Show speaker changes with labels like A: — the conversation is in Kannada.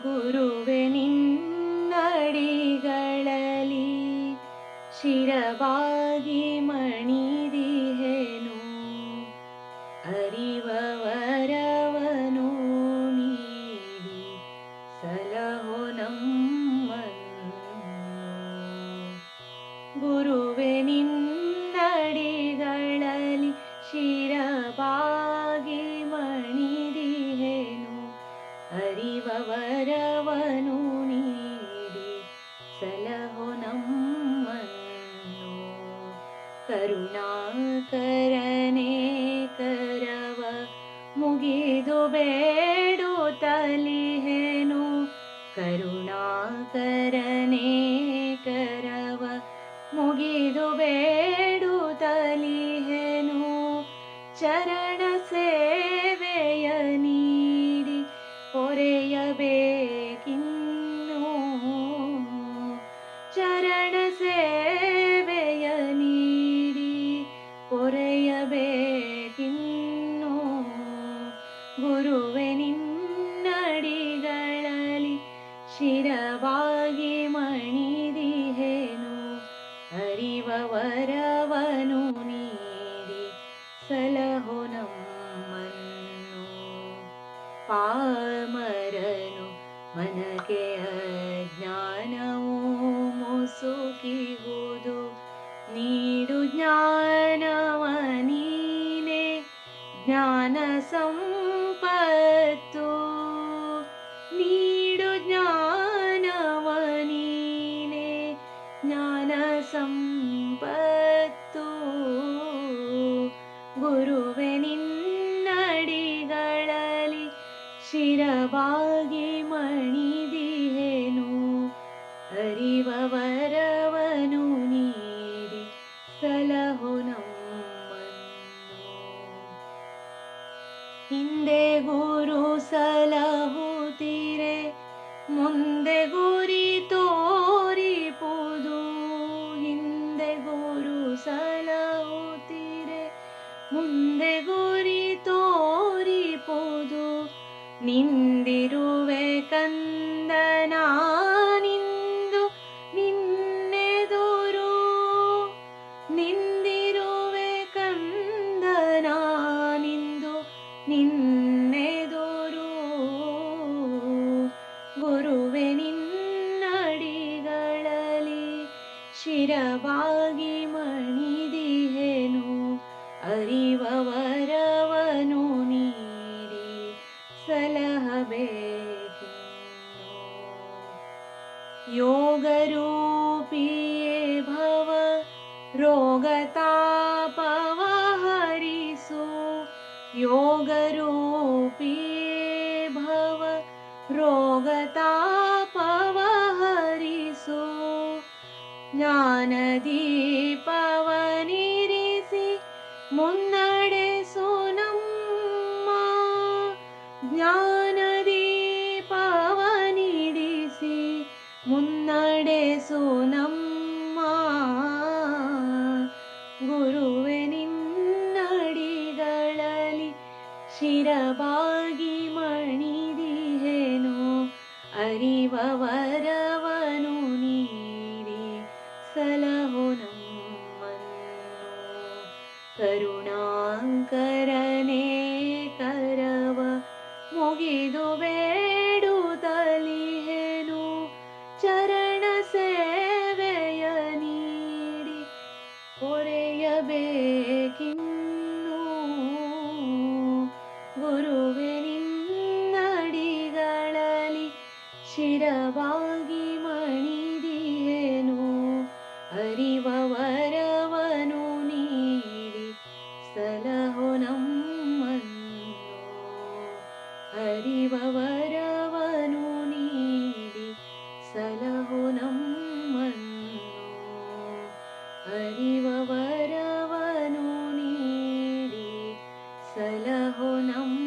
A: ಗುರುವೆ ನಿನ್ನಡಿಗಳಲ್ಲಿ ಶಿರವಾಗಿ ಮಣಿದಿಹೆನು. ಅರಿವವರವನು ನೀಡಿ ಸಲಹೋ ನಮ್ಮ ಗುರುವೆ ನಿನ್ನ ಕರುಣಾಕರನೇ ಕರವ ಮುಗಿದು ಬೇಡುತ್ತಲಿಹೆನು ಕರುಣಾಕರನೇ ಕರವ ಮುಗಿದು ಬೇಡುತ್ತಲಿಹೆನು ಚರಣ ಶಿರವಾಗಿ ಮಣಿದಿಹೆನು ಅರಿವವರವನು ನೀಡಿ ಸಲಹೋ ನಮ್ಮನ್ನು ಪಾಮರನು ಮನಗೆ ಅಜ್ಞಾನವು ಮುಸುಕಿಹುದು ನೀಡು ಜ್ಞಾನವ ನೀನೆ ಜ್ಞಾನ ಸಂಪತ್ತು ಹಿಂದೆ ಗುರು ಸಲಹುತ್ತೀರೆ ಮುಂದೆ ಗುರಿ ತೋರಿಪುದು. ಹಿಂದೆ ಗುರು ಸಲಹುತ್ತೀರೆ ಮುಂದೆ ಗುರಿ ತೋರಿಪುದು. ನಿಂದಿರುವೆ ಶಿರವಾಗಿ ಮಣಿದಿಹೆನು ಅರಿವವರವನು ನೀಡಿ ಸಲಹಬೇಕಿನ್ನು ಯೋಗರೂಪಿಯೇ ಭವ ರೋಗತಾಪವ ಹರಿಸು ಜ್ಞಾನದೀಪವನಿರಿಸಿ ಮುನ್ನಡೆಸು ನಮ್ಮ ಜ್ಞಾನದೀಪವನಿರಿಸಿ ಮುನ್ನಡೆಸು ನಮ್ಮ ಗುರುವೆ ನಿನ್ನಡಿಗಳಲ್ಲಿ ಶಿರವಾಗಿ ಮಣಿದಿಹೆನು ಅರಿವವರವನು ಕರುಣಾಂಕರನೇ ಕರವ. ಮುಗಿದು ಬೇಡುತ್ತಲಿಹೆನು ಚರಣ ಸೇವೆಯ ನೀಡಿ ಹೊರೆಯಬೇಕಿನ್ನು. ಗುರುವೆ ನಿನ್ನಡಿಗಳಲ್ಲಿ ಶಿರವಾಗಿ लुनम्